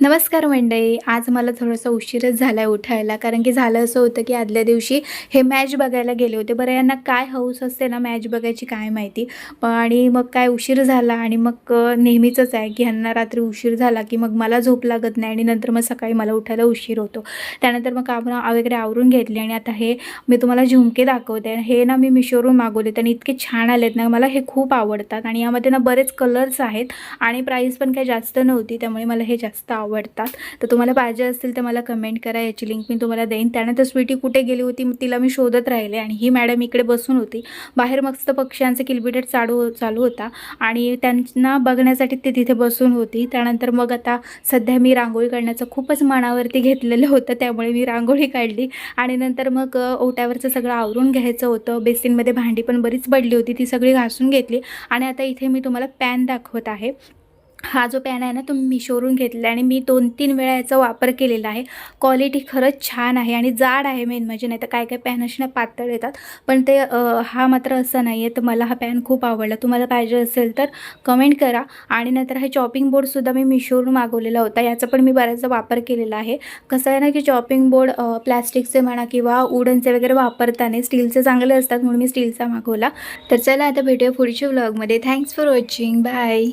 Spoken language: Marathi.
नमस्कार मंडळी. आज मला थोडंसं उशीरच झाला आहे उठायला कारण की झालं असं होतं की आदल्या दिवशी हे मॅच बघायला गेले होते. बरं यांना काय हौस असते ना मॅच बघायची काय माहिती? आणि मग काय उशीर झाला आणि मग नेहमीचंच आहे की ह्यांना रात्री उशीर झाला की मग मला झोप लागत नाही आणि नंतर मग सकाळी मला उठायला उशीर होतो. त्यानंतर मग आपण वगैरे आवरून घेतली आणि आता हे मी तुम्हाला झुमके दाखवते. हे ना मी मिशोवरून मागवले आणि इतके छान आलेत ना मला हे खूप आवडतात. आणि यामध्ये ना बरेच कलर्स आहेत आणि प्राईस पण काही जास्त नव्हती त्यामुळे मला हे जास्त आवडतात. तर तुम्हाला पाहिजे असतील तर मला कमेंट करा. याची लिंक मी तुम्हाला देईन. त्यानंतर स्वीटी कुठे गेली होती? तिला मी शोधत राहिले आणि ही मॅडम इकडे बसून होती. बाहेर मस्त पक्ष्यांचे किलबिटेट चालू चालू होता आणि त्यांना बघण्यासाठी ती तिथे बसून होती. त्यानंतर मग आता सध्या मी रांगोळी काढण्याचं खूपच मनावरती घेतलेलं होतं. त्यामुळे मी रांगोळी काढली आणि नंतर मग ओट्यावरचं सगळं आवरून घ्यायचं होतं. बेसिनमध्ये भांडी पण बरीच पडली होती. ती सगळी घासून घेतली आणि आता इथे मी तुम्हाला पॅन दाखवत आहे. हा जो पॅन आहे ना तो मिशोवरून घेतला आणि मी दोन तीन वेळा याचा वापर केलेला आहे. क्वालिटी खरंच छान आहे आणि जाड आहे मेन म्हणजे नाही तर काय काय पॅन असे ना पातळ येतात. पण ते हा मात्र असं नाही आहे. तर मला हा पॅन खूप आवडला. तुम्हाला पाहिजे असेल तर कमेंट करा. आणि नंतर हा चॉपिंग बोर्डसुद्धा मी मिशोवरून मागवलेला होता. याचा पण मी बऱ्याचदा वापर केलेला आहे. कसं आहे ना की चॉपिंग बोर्ड प्लॅस्टिकचे म्हणा किंवा वुडनचे वगैरे वापरताना स्टीलचे चांगले असतात म्हणून मी स्टीलचा मागवला. तर चला आता भेटूया पुढच्या व्लॉगमध्ये थँक्स फॉर वॉचिंग बाय